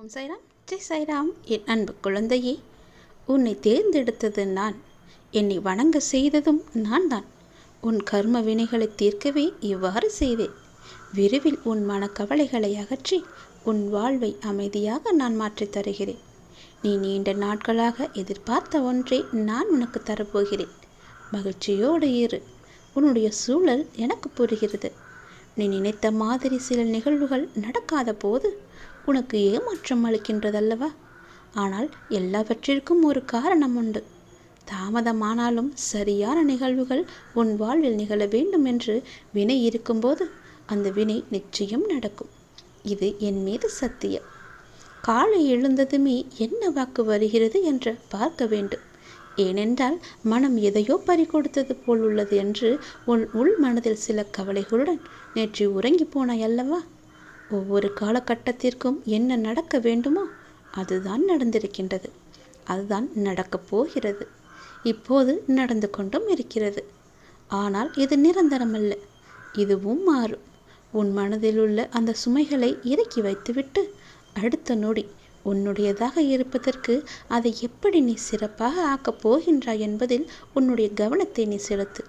ஓம் சைராம். ஜெய் சைராம். என் அன்பு குழந்தையே உன்னை தேர்ந்தெடுத்தது நான். என்னை வணங்க செய்ததும் நான் தான். உன் கர்ம வினைகளை தீர்க்கவே இவ்வாறு செய்தேன். விரைவில் உன் மனக்கவலைகளை அகற்றி உன் வாழ்வை அமைதியாக நான் மாற்றித் தருகிறேன். நீ நீண்ட நாட்களாக எதிர்பார்த்த ஒன்றை நான் உனக்கு தரப்போகிறேன். மகிழ்ச்சியோடு இரு. உன்னுடைய சூழல் எனக்கு புரிகிறது. நீ நினைத்த மாதிரி சில நிகழ்வுகள் நடக்காத போது உனக்கு ஏமாற்றம் அளிக்கின்றதல்லவா? ஆனால் எல்லாவற்றிற்கும் ஒரு காரணம் உண்டு. தாமதமானாலும் சரியான நிகழ்வுகள் உன் வாழ்வில் நிகழ வேண்டும் என்று வினை இருக்கும்போது அந்த வினை நிச்சயம் நடக்கும். இது என் மீது சத்தியம். காலை எழுந்ததுமே என்ன வாக்கு வருகிறது என்று பார்க்க வேண்டும். ஏனென்றால் மனம் எதையோ பறிகொடுத்தது போல் உள்ளது என்று உன் உள் மனதில் சில கவலைகளுடன் நேற்று உறங்கி போனாய் அல்லவா ஒவ்வொரு காலகட்டத்திற்கும் என்ன நடக்க வேண்டுமோ அதுதான் நடந்திருக்கின்றது. அதுதான் நடக்கப் போகிறது. இப்போது நடந்து கொண்டும் இருக்கிறது. ஆனால் இது நிரந்தரமல்ல. இதுவும் மாறும். உன் மனதில் உள்ள அந்த சுமைகளை இறக்கி வைத்துவிட்டு அடுத்த நொடி உன்னுடையதாக இருப்பதற்கு அதை எப்படி நீ சிறப்பாக ஆக்கப் போகின்றாய் என்பதில் உன்னுடைய கவனத்தை நீ செலுத்து.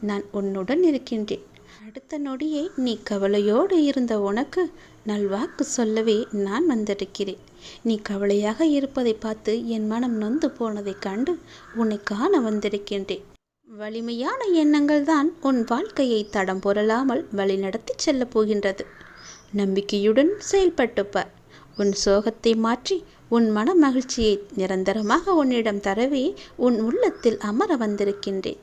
நான் உன்னுடன் இருக்கின்றேன். அடுத்த நொடியே நீ கவலையோடு இருந்த உனக்கு நல்வாக்கு சொல்லவே நான் வந்திருக்கிறேன். நீ கவலையாக இருப்பதை பார்த்து என் மனம் நொந்து போனதைக் கண்டு உன்னை காண வந்திருக்கின்றேன். வலிமையான எண்ணங்கள் தான் உன் வாழ்க்கையை தடம் புரளாமல் வழிநடத்தி செல்லப் போகின்றது. நம்பிக்கையுடன் செயல்பட்டுப்பார் உன் சோகத்தை மாற்றி உன் மன மகிழ்ச்சியை நிரந்தரமாக உன்னிடம் தரவே உன் உள்ளத்தில் அமர வந்திருக்கின்றேன்.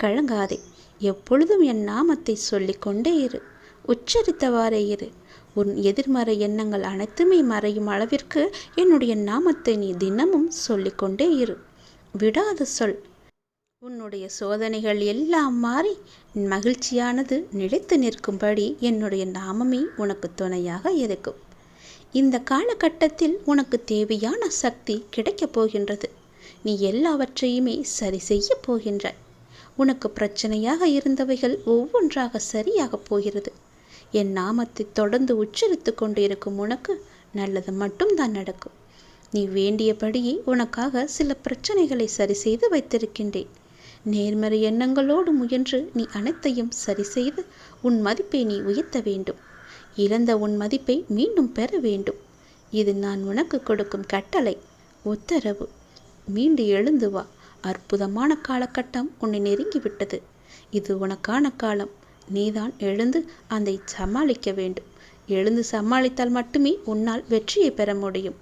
கழங்காதே எப்பொழுதும் என் நாமத்தை சொல்லிக்கொண்டே இரு. உச்சரித்தவாறே இரு. உன் எதிர்மறை எண்ணங்கள் அனைத்துமே மறையும் அளவிற்கு என்னுடைய நாமத்தை நீ தினமும் சொல்லிக்கொண்டே இரு. விடாத சொல். உன்னுடைய சோதனைகள் எல்லாம் மாறி மகிழ்ச்சியானது நிலைத்து நிற்கும்படி என்னுடைய நாமமே உனக்கு துணையாக இருக்கும். இந்த காலகட்டத்தில் உனக்கு தேவையான சக்தி கிடைக்கப் போகின்றது. நீ எல்லாவற்றையுமே சரி செய்ய போகின்றாய். உனக்கு பிரச்சனையாக இருந்தவைகள் ஒவ்வொன்றாக சரியாகப் போகிறது. என் நாமத்தை தொடர்ந்து உச்சரித்து கொண்டு இருக்கும் உனக்கு நல்லது மட்டும்தான் நடக்கும். நீ வேண்டியபடியே உனக்காக சில பிரச்சனைகளை சரி செய்து வைத்திருக்கின்றேன். நேர்மறை எண்ணங்களோடு முயன்று நீ அனைத்தையும் சரி செய்து உன் மதிப்பை நீ உயர்த்த வேண்டும். இழந்த உன் மதிப்பை மீண்டும் பெற வேண்டும். இது நான் உனக்கு கொடுக்கும் கட்டளை. உத்தரவு. மீண்டு எழுந்து வா. அற்புதமான காலகட்டம் உன்னை நெருங்கிவிட்டது. இது உனக்கான காலம். நீதான் எழுந்து அதை சமாளிக்க வேண்டும். எழுந்து சமாளித்தால் மட்டுமே உன்னால் வெற்றியை பெற முடியும்.